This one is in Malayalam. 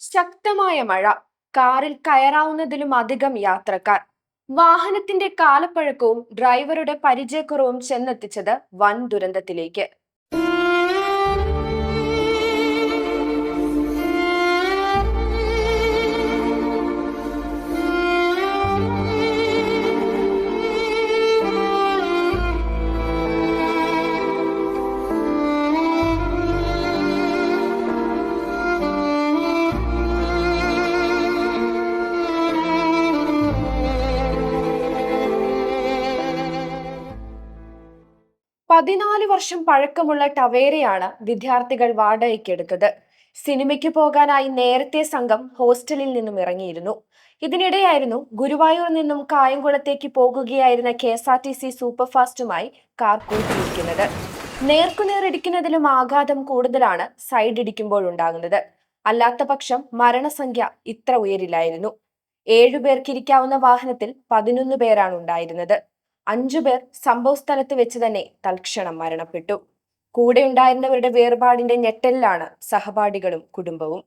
ശക്തമായ മഴ. കാറിൽ കയറാവുന്നതിലും അധികം യാത്രക്കാർ. വാഹനത്തിന്റെ കാലപ്പഴക്കവും ഡ്രൈവറുടെ പരിചയക്കുറവും ചെന്നെത്തിച്ചത് വൻ ദുരന്തത്തിലേക്ക്. പതിനാല് വർഷം പഴക്കമുള്ള ടവേരയാണ് വിദ്യാർത്ഥികൾ വാടകയ്ക്കെടുത്തത്. സിനിമയ്ക്ക് പോകാനായി നേരത്തെ സംഘം ഹോസ്റ്റലിൽ നിന്നും ഇറങ്ങിയിരുന്നു. ഇതിനിടെയായിരുന്നു ഗുരുവായൂർ നിന്നും കായംകുളത്തേക്ക് പോകുകയായിരുന്ന K S R T C സൂപ്പർഫാസ്റ്റുമായി car കൂട്ടിയിരിക്കുന്നത് നേർക്കുനേർ ഇടിക്കുന്നതിലും ആഘാതം കൂടുതലാണ് സൈഡ് ഇടിക്കുമ്പോഴുണ്ടാകുന്നത്. അല്ലാത്ത പക്ഷം മരണസംഖ്യ ഇത്ര ഉയരില്ലായിരുന്നു. ഏഴുപേർക്കിരിക്കാവുന്ന വാഹനത്തിൽ പതിനൊന്ന് പേരാണ് ഉണ്ടായിരുന്നത്. അഞ്ചുപേർ സംഭവസ്ഥലത്ത് വെച്ച് തന്നെ തൽക്ഷണം മരണപ്പെട്ടു. കൂടെ ഉണ്ടായിരുന്നവരുടെ വേർപാടിന്റെ ഞെട്ടലിലാണ് സഹപാഠികളും കുടുംബവും.